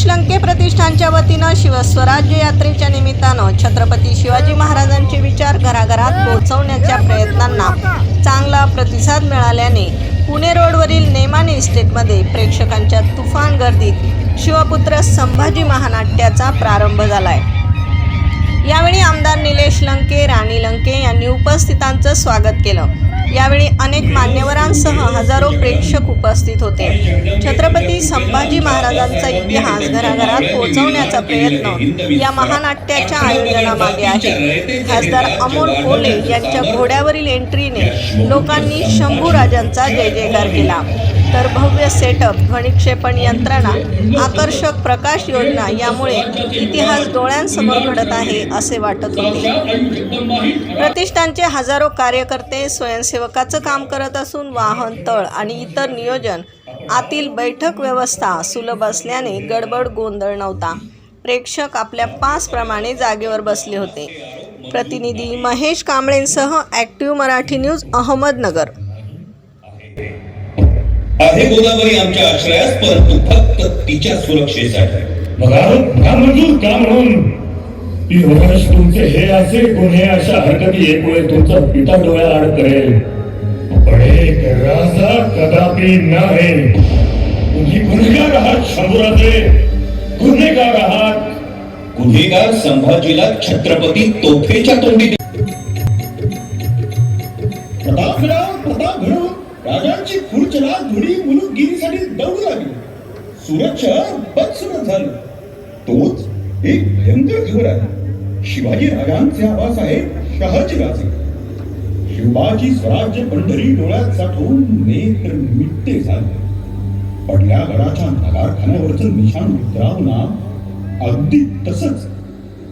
निलेश लंके प्रतिष्ठानच्या वतीनं शिवस्वराज्य यात्रेच्या निमित्तानं छत्रपती शिवाजी महाराजांचे विचार घराघरात पोहोचवण्याच्या प्रयत्नांना चांगला प्रतिसाद मिळाल्याने पुणे रोडवरील नेमाने इस्टेटमध्ये प्रेक्षकांच्या तुफान गर्दीत शिवपुत्र संभाजी महानाट्याचा प्रारंभ झालाय. यावेळी आमदार निलेश लंके राणी लंके यांनी उपस्थितांचं स्वागत केलं. यावेळी अनेक मान्यवरांसह हजारो प्रेक्षक उपस्थित होते. छत्रपती संभाजी महाराजांचा इतिहास घराघरात पोहोचवण्याचा प्रयत्न या महानाट्याच्या आयोजनामागे आहे. खासदार अमोल कोले यांच्या घोड्यावरील एंट्रीने लोकांनी शंभू राजांचा जय जयकार केला. तर भव्य सेटअप ध्वनिक्षेपण यंत्रणा आकर्षक प्रकाश योजना यामुळे इतिहास डोळ्यांसमोर घडत आहे असे वाटत होते. प्रतिष्ठा प्रतिष्ठानचे हजारो कार्यकर्ते स्वयंसेवकाचं काम करत असून वाहन तळ आणि इतर नियोजन आतील बैठक व्यवस्था सुलभ असल्याने गडबड गोंधळ नव्हता. प्रेक्षक आपल्या पास प्रमाणे जागेवर बसले होते. प्रतिनिधी महेश कांबळेंसह ॲक्टिव्ह मराठी न्यूज अहमदनगर. आहे गोदावरी आमच्या आश्रयास परंतु फक्त तिच्या सुरक्षेसाठी. का तुमचे हे असे गुन्हे अशा हरकती एकवेळ तुमचा पिता डोळ्या आड करेल. पण एक राजा कदापि नाही तुम्ही गुन्हेगार आहात शंभूराजे. गुन्हेगार आहात. गुन्हेगार संभाजीला छत्रपती तोफेच्या तोंडी प्रतापराव प्रताप घडून राजांची खुर्चला धुडी मुलुकगिरीसाठी दौडू लागली. सुरक्षा बदसुरत झाली. तोच एक भयंकर खबर आहे. शिवाजी राजांचे आवास आहे शहाजी राजे. शिवाजी स्वराज्य पंढरी डोळ्यात साठवून नेत्र मिट्टे झाले. पडल्या गडाच्या नगारखान्यावरचं निशाण उतरावना अगदी तसंच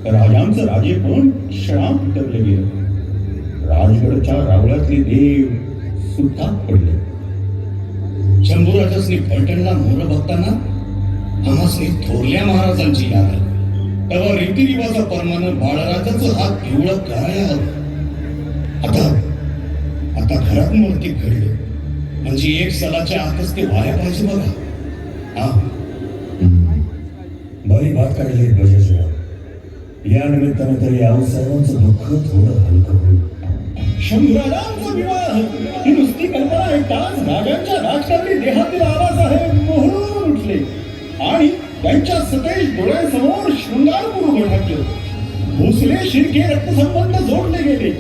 राजांचं राजेपण क्षणात उतरले गेलं. राजगडच्या रावळ्यातले देव सुद्धा पडले. शंभूराजासनी फलटणला मोर बघताना आम्हासनी थोरल्या महाराजांची याद आली. तेव्हा रीतिरिवाजा प्रमाणे बाळराजाचं हात पिवळं हवं. आता आता घरात मूर्ती घडली. म्हणजे एक सलाच्या आतच ते व्हायला पाहिजे बघा. हा. बरी बात काढली बजाजराव या निमित्तानं तरी आऊ सर्वांचं दुःख थोडं हलकं होईल. शंभराजांचा विवाह. ही नुसती कल्पना ऐकताच राजांच्या राजकारणी देहातील आवाज आहे. मोहरून उठले. आणि त्यांच्या सतेज डोळ्यासमोर शृंगारपूर उभं ठाकलं. भोसले शिर्के रक्तसंबंध जोडले गेले.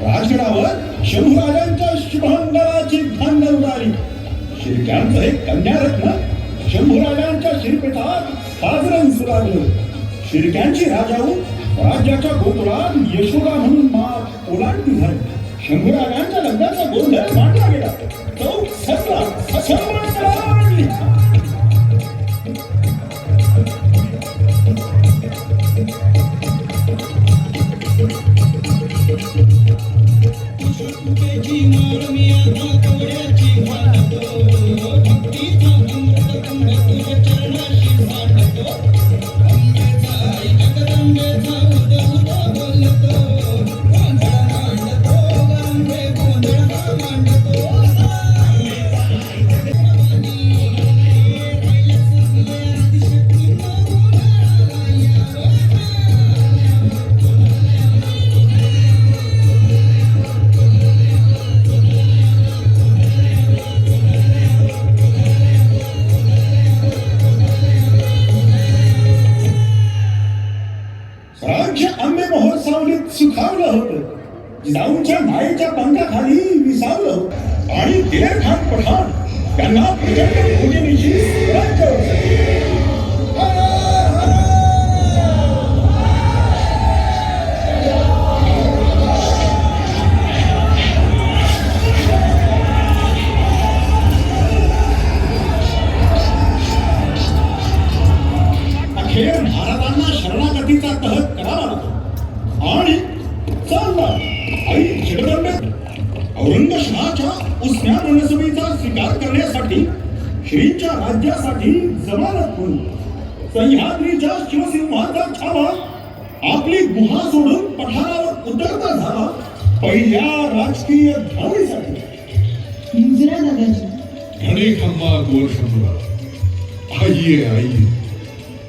राजगडावर शंभूराजांच्या शुभांगाची धांदल उडाली. शिर्क्यांचं एक कन्यारत्न शंभूराजांच्या शिरपेठात साजरण सुरागलं शिर्क्यांची राजाऊ राज्याच्या गोकुळात यशोदा म्हणून माप ओलांडली झाली शंभूराजांच्या लग्नाचा गोंधळ मांडला गेला. तो सतरा ससर्वात सलाम जिजाऊंच्या मायेच्या पंखाखाली विसावलं आणि दिलेर खान पठाण. त्यांना प्रचंड भोजनीची श्रींच्या राज्यासाठी जमानत म्हणून. सह्याद्रीच्या शिवसिंहाचा छावा आपली गुहा सोडून पठारावर उतरता झाला पहिल्या राजकीय धावणीसाठी घने खम्मा गोर शंभुरा आइए आइए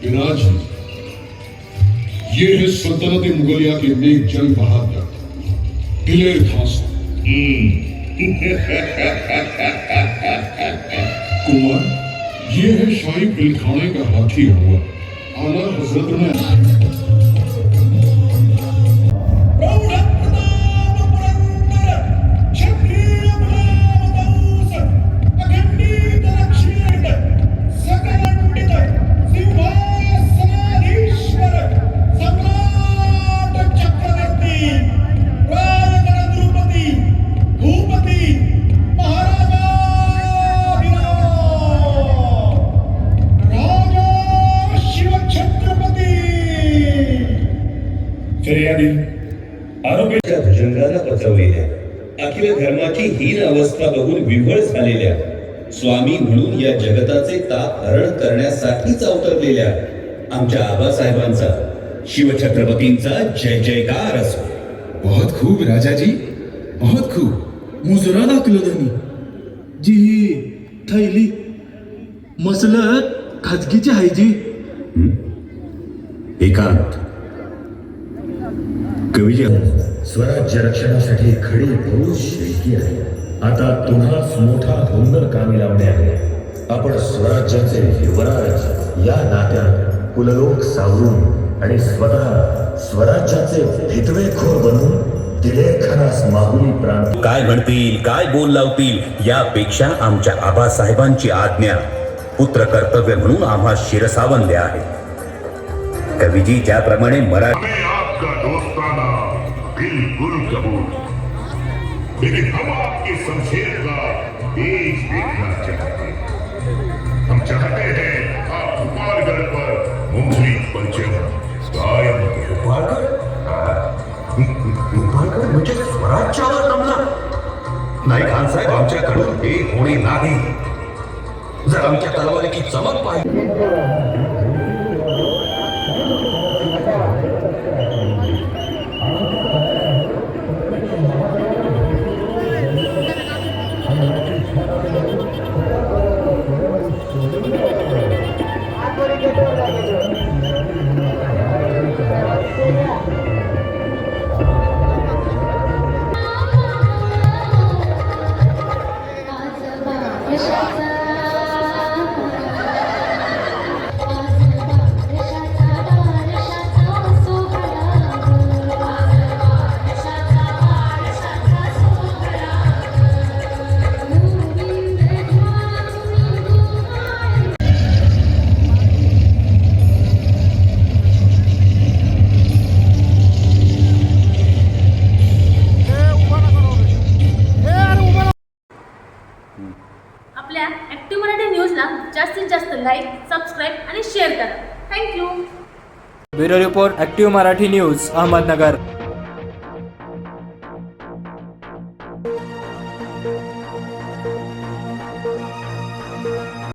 विराजिए ये है सल्तनत मुगलिया के नेक जंग बहादुर. दिलेर खास. कुमार ये है शाही पिलखाने का हाथी हुआ? आला हजरत ने अखिल धर्माची हीन अवस्था बघून विव्हळ झालेल्या स्वामी म्हणून या जगताचे ताप हरण करण्यासाठीच अवतरलेल्या आमच्या आबासाहेबांचा शिवछत्रपतींचा जय जयकार असो. बहुत खूब राजाजी. बहुत खूब. मुजरा दाखलो त्यांनी जी ही थैली. मसलत खाजगीची आहे जी. एकांत. कविजी स्वराज्य रक्षणासाठी खडी बहुत शैकी आहे. आता तुम्हाच मोठा हुंदर कामी लावणे आहे. आपण स्वराज्याचे युवराज या नात्यात कुललोक सावरून आणि स्वतः स्वराज्याचे हितवेखोर बनून काय म्हणतील काय बोल लावतील यापेक्षा आमच्या आबासाहेबांची आज्ञा पुत्र कर्तव्य म्हणून आम्हा शिरसावंद्य आहे. कवीजी ज्याप्रमाणे मराठी बिल्कुल कबूल। लेकिन हम आपकी शमशेर का तेज देखना चाहते हैं। हम चाहते हैं आप गोपालगढ़ पर मुंगली पंचम हो। कायम करें म्हणजे स्वराज्यावर जमला नाही खान साहेब आमच्याकडून हे होणे नाही। जर आमच्या तलवारीची चमक पाहिजे आपल्या ॲक्टिव्ह मराठी न्यूजला जास्तीत जास्त लाईक सबस्क्राईब आणि शेअर करा. Thank you bureau report active Marathi news Ahmednagar.